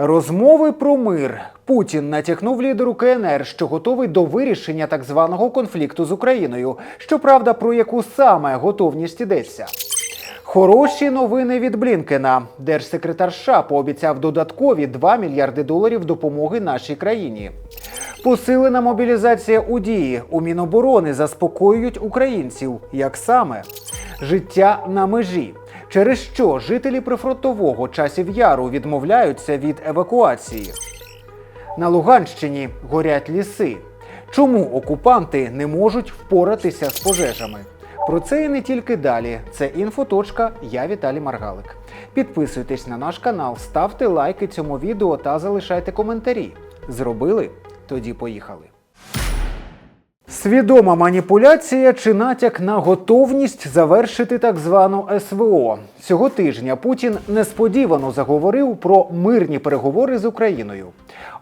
Розмови про мир. Путін натякнув лідеру КНР, що готовий до вирішення так званого конфлікту з Україною. Щоправда, про яку саме готовність йдеться. Хороші новини від Блінкена. Держсекретар США пообіцяв додаткові 2 мільярди доларів допомоги нашій країні. Посилена мобілізація у дії. У Міноборони заспокоюють українців. Як саме? Життя на межі. Через що жителі прифронтового часів яру відмовляються від евакуації. На Луганщині горять ліси. Чому окупанти не можуть впоратися з пожежами? Про це і не тільки далі. Це інфоточка. Я Віталій Маргалик. Підписуйтесь на наш канал, ставте лайки цьому відео та залишайте коментарі. Зробили? Тоді поїхали. Свідома маніпуляція чи натяк на готовність завершити так звану СВО. Цього тижня Путін несподівано заговорив про мирні переговори з Україною.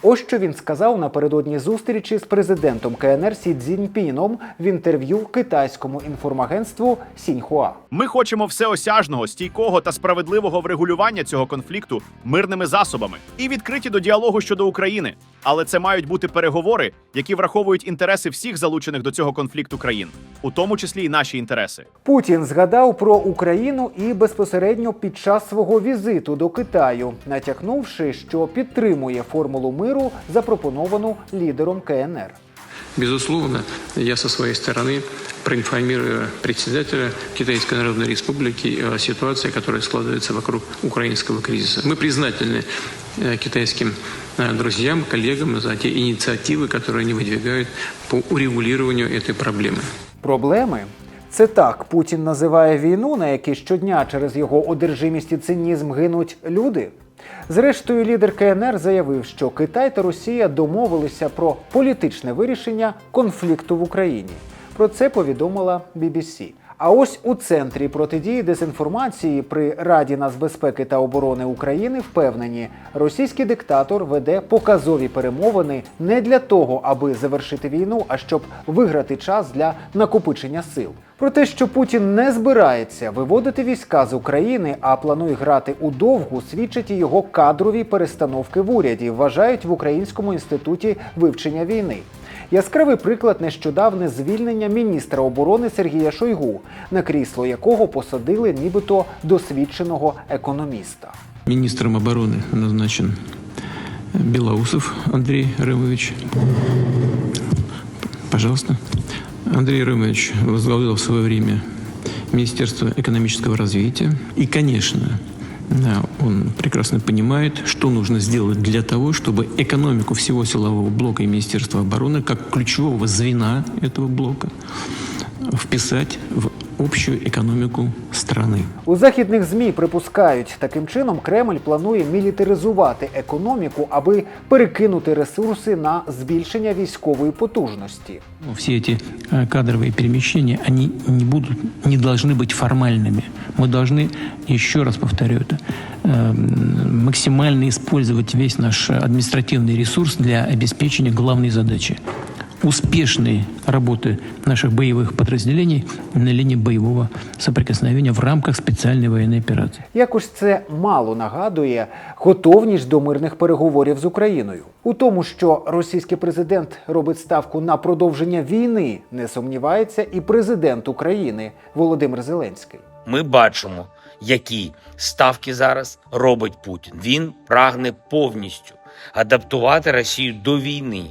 Ось що він сказав напередодні зустрічі з президентом КНР Сі Цзіньпіном в інтерв'ю китайському інформагентству Сіньхуа. Ми хочемо всеосяжного, стійкого та справедливого врегулювання цього конфлікту мирними засобами і відкриті до діалогу щодо України. Але це мають бути переговори, які враховують інтереси всіх залучених до цього конфлікту країн, у тому числі і наші інтереси. Путін згадав про Україну і безпосередньо під час свого візиту до Китаю, натякнувши, що підтримує формулу миру, запропоновану лідером КНР. Безусловно, я со своей стороны проинформирую председателя Китайской Народной Республики о ситуации, которая складывается вокруг украинского кризиса. Мы признательны э, китайским э, друзьям, коллегам за те инициативы, которые они выдвигают по урегулированию этой проблемы. Проблеми це так Путін називає війну, на якій щодня через його одержимість і цинізм гинуть люди. Зрештою, лідер КНР заявив, що Китай та Росія домовилися про політичне вирішення конфлікту в Україні. Про це повідомила BBC. А ось у центрі протидії дезінформації при Раді нацбезпеки та оборони України впевнені, російський диктатор веде показові перемовини не для того, аби завершити війну, а щоб виграти час для накопичення сил. Про те, що Путін не збирається виводити війська з України, а планує грати у довгу, свідчать і його кадрові перестановки в уряді, вважають в Українському інституті вивчення війни. Яскравий приклад нещодавне звільнення міністра оборони Сергія Шойгу, на крісло якого посадили нібито досвідченого економіста. Министром обороны назначен Белоусов Андрей Рымович. Пожалуйста. Андрей Рымович возглавлял в свое время Министерство экономического развития. И, конечно, да, он прекрасно понимает, что нужно сделать для того, чтобы экономику всего силового блока и Министерства обороны, как ключевого звена этого блока, вписать в общую экономику страны. У західних змі припускають, таким чином Кремль планує мілітаризувати економіку, аби перекинути ресурси на збільшення військової потужності. Ну, Все эти э, кадровые перемещения, они не будут, не должны быть формальными. Мы должны, еще раз повторю это, э, максимально использовать весь наш административный ресурс для обеспечения главной задачи успешной работы наших боевых подразделений на линии боевого соприкосновения в рамках специальной военной операции. Якось це мало нагадує готовність до мирних переговорів з Україною. У тому, що російський президент робить ставку на продовження війни, не сумнівається і президент України Володимир Зеленський. Ми бачимо, які ставки зараз робить Путін. Він прагне повністю адаптувати Росію до війни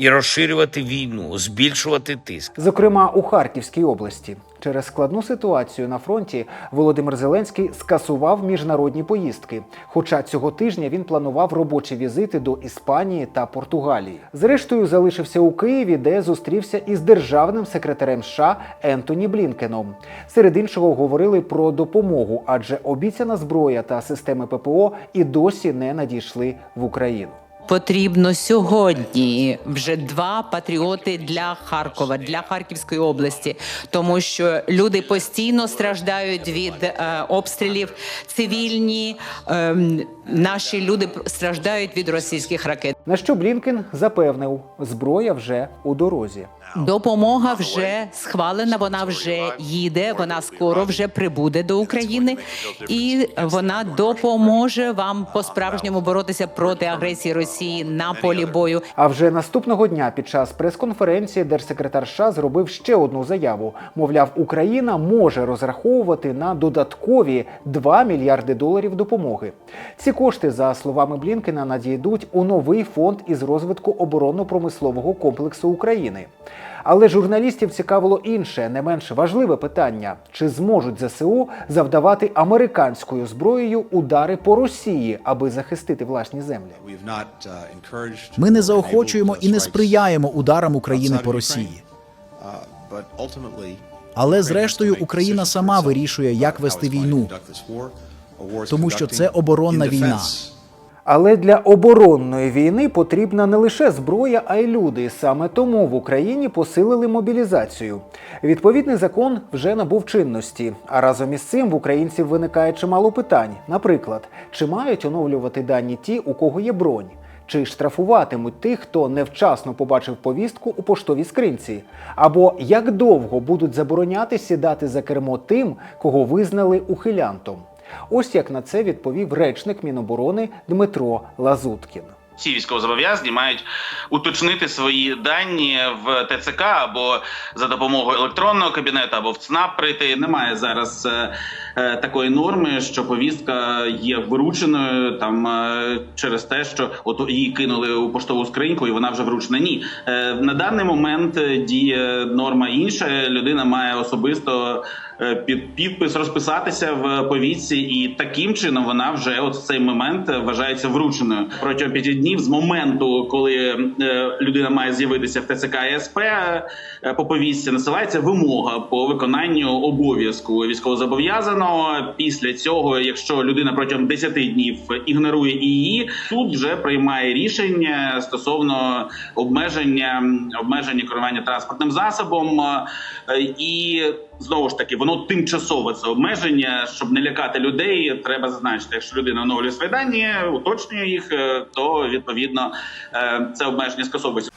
і розширювати війну, збільшувати тиск. Зокрема, у Харківській області через складну ситуацію на фронті Володимир Зеленський скасував міжнародні поїздки. Хоча цього тижня він планував робочі візити до Іспанії та Португалії. Зрештою, залишився у Києві, де зустрівся із державним секретарем США Ентоні Блінкеном. Серед іншого говорили про допомогу, адже обіцяна зброя та системи ППО і досі не надійшли в Україну. Потрібно сьогодні. Вже два патріоти для Харкова, для Харківської області, тому що люди постійно страждають від е, обстрілів, цивільні, ем, Наші люди страждають від російських ракет. На що Блінкен запевнив, зброя вже у дорозі. Допомога вже схвалена. Вона вже їде. Вона скоро вже прибуде до України, і вона допоможе вам по справжньому боротися проти агресії Росії на полі бою. А вже наступного дня під час прес-конференції держсекретар США зробив ще одну заяву. Мовляв, Україна може розраховувати на додаткові 2 мільярди доларів допомоги. Ці кошти, за словами Блінкена, надійдуть у новий фонд із розвитку оборонно-промислового комплексу України. Але журналістів цікавило інше, не менш важливе питання: чи зможуть ЗСУ завдавати американською зброєю удари по Росії, аби захистити власні землі? Ми не заохочуємо і не сприяємо ударам України по Росії. Але зрештою Україна сама вирішує, як вести війну, тому що це оборонна війна. Але для оборонної війни потрібна не лише зброя, а й люди. Саме тому в Україні посилили мобілізацію. Відповідний закон вже набув чинності. А разом із цим в українців виникає чимало питань. Наприклад, чи мають оновлювати дані ті, у кого є бронь? Чи штрафуватимуть тих, хто невчасно побачив повістку у поштовій скринці? Або як довго будуть забороняти сідати за кермо тим, кого визнали ухилянтом? Ось як на це відповів речник Міноборони Дмитро Лазуткін. Всі військовозобов'язані мають уточнити свої дані в ТЦК або за допомогою електронного кабінету, або в ЦНАП прийти. Немає зараз е, е, такої норми, що повістка є врученою там е, через те, що от її кинули у поштову скриньку, і вона вже вручена. Ні, е, на даний момент е, діє норма інша. Людина має особисто під підпис розписатися в повістці, і таким чином вона вже от в цей момент вважається врученою протягом п'яти днів з моменту, коли е, людина має з'явитися в ТЦК СП е, по повістці, насилається вимога по виконанню обов'язку військовозобов'язаного. Після цього, якщо людина протягом 10 днів ігнорує її, суд вже приймає рішення стосовно обмеження обмеження керування транспортним засобом е, і знову ж таки воно тимчасове це обмеження, щоб не лякати людей. Треба зазначити, якщо людина оновлює свої дані, уточнює їх, е, то відповідно е, це обмеження скасовується.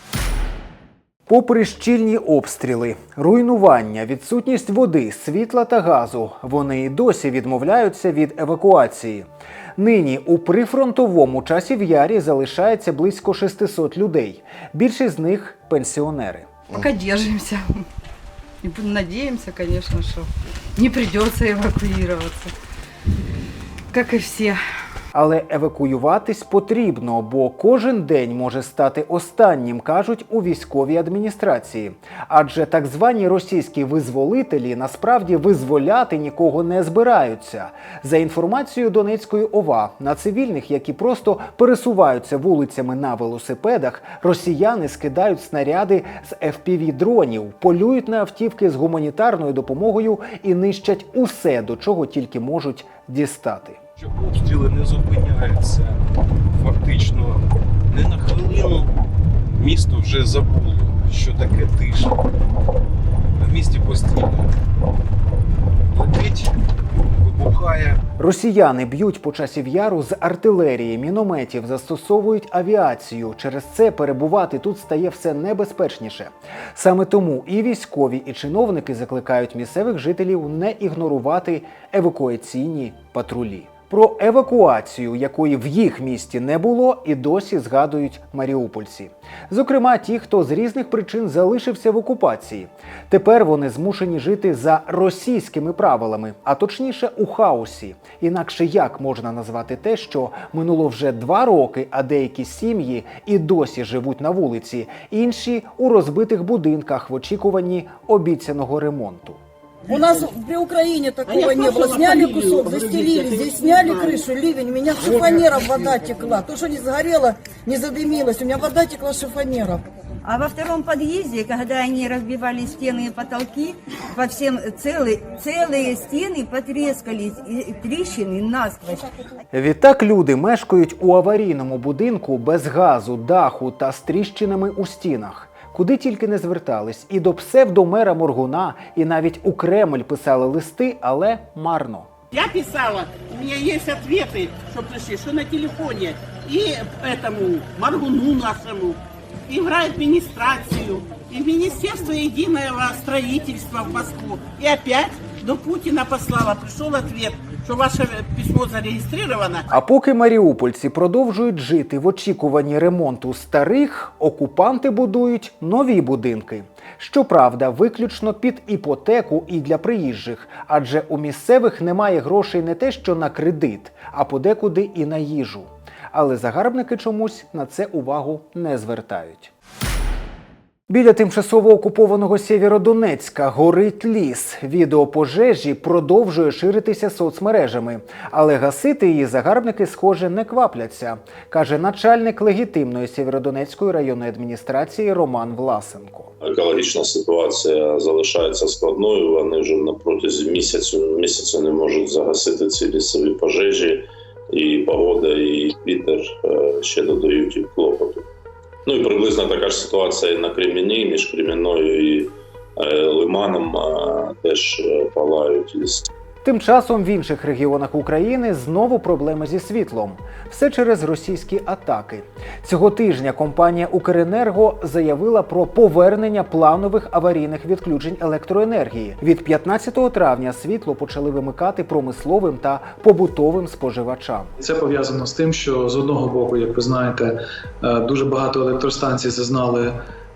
Попри щільні обстріли, руйнування, відсутність води, світла та газу, вони й досі відмовляються від евакуації. Нині у прифронтовому часі в ярі залишається близько 600 людей. Більшість з них пенсіонери. Пока держимся. И надеемся, конечно, что не придется эвакуироваться. Как и все. Але евакуюватись потрібно, бо кожен день може стати останнім, кажуть у військовій адміністрації. Адже так звані російські визволителі насправді визволяти нікого не збираються. За інформацією Донецької ОВА, на цивільних, які просто пересуваються вулицями на велосипедах, росіяни скидають снаряди з fpv дронів, полюють на автівки з гуманітарною допомогою і нищать усе, до чого тільки можуть дістати. Що обстріли не зупиняються фактично не на хвилину. Місто вже забуло, що таке тиша. В місті постійно летить, вибухає. Росіяни б'ють по часів яру з артилерії, мінометів, застосовують авіацію. Через це перебувати тут стає все небезпечніше. Саме тому і військові, і чиновники закликають місцевих жителів не ігнорувати евакуаційні патрулі. Про евакуацію, якої в їх місті не було, і досі згадують маріупольці. Зокрема, ті, хто з різних причин залишився в окупації. Тепер вони змушені жити за російськими правилами, а точніше у хаосі. Інакше як можна назвати те, що минуло вже два роки, а деякі сім'ї і досі живуть на вулиці, інші у розбитих будинках в очікуванні обіцяного ремонту. У нас при Украине такого не было. Сняли кусок, застелили, здесь сняли крышу, ливень, у меня шифонером вода текла. То, что не сгорело, не задымилось, у меня вода текла шифонером. А во втором подъезде, когда они разбивали стены и потолки, по всем целые, целые стены потрескались, и трещины насквозь. Відтак люди мешкають у аварійному будинку без газу, даху та з тріщинами у стінах. Куди тільки не звертались, і до псевдомера Моргуна, і навіть у Кремль писали листи, але марно. Я писала, у мене є відповіді, що прийшли, що на телефоні, і этому Маргуну нашому, і в райадміністрацію, і в Міністерство єдиного строїтельства в Москву. І опять до Путина послала, пришел ответ, что ваше письмо зарегистрировано, А поки маріупольці продовжують жити в очікуванні ремонту старих, окупанти будують нові будинки. Щоправда, виключно під іпотеку і для приїжджих, адже у місцевих немає грошей не те, що на кредит, а подекуди і на їжу. Але загарбники чомусь на це увагу не звертають. Біля тимчасово окупованого Сєвєродонецька горить ліс. Відео пожежі продовжує ширитися соцмережами, але гасити її загарбники, схоже, не квапляться, каже начальник легітимної Сєвєродонецької районної адміністрації Роман Власенко. Екологічна ситуація залишається складною. Вони вже на протязі місяцю місяця не можуть загасити ці лісові пожежі, і погода, і вітер е, ще додають їм клопоту. Ну і приблизно така ж ситуація на Креміні, між Кремінною і е, Лиманом теж е, палають ліси. Тим часом в інших регіонах України знову проблеми зі світлом. Все через російські атаки. Цього тижня компанія Укренерго заявила про повернення планових аварійних відключень електроенергії. Від 15 травня світло почали вимикати промисловим та побутовим споживачам. Це пов'язано з тим, що з одного боку, як ви знаєте, е, дуже багато електростанцій зазнали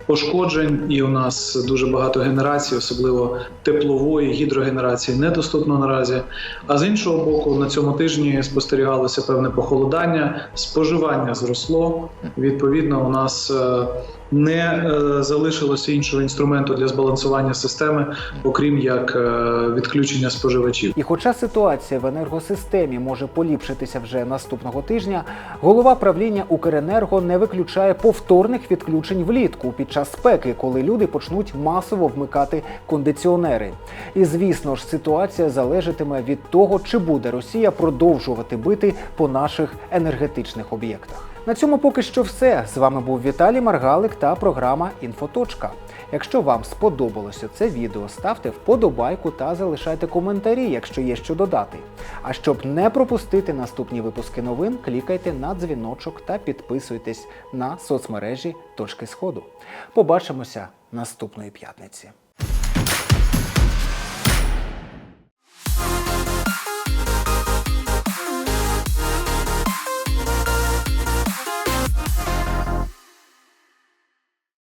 пошкоджень, і у нас дуже багато генерацій, особливо теплової гідрогенерації, недоступно наразі. А з іншого боку, на цьому тижні спостерігалося певне похолодання, споживання зросло. Відповідно, у нас е, не е, залишилося іншого інструменту для збалансування системи, окрім як е, відключення споживачів. І хоча ситуація в енергосистемі може поліпшитися вже наступного тижня, голова правління Укренерго не виключає повторних відключень влітку під час спеки, коли люди почнуть масово вмикати кондиціонери. І звісно ж, ситуація залежатиме від того, чи буде Росія продовжувати бити по наших енергетичних об'єктах. На цьому поки що все. З вами був Віталій Маргалик та програма Інфоточка. Якщо вам сподобалося це відео, ставте вподобайку та залишайте коментарі, якщо є що додати. А щоб не пропустити наступні випуски новин, клікайте на дзвіночок та підписуйтесь на соцмережі Точки Сходу. Побачимося наступної п'ятниці.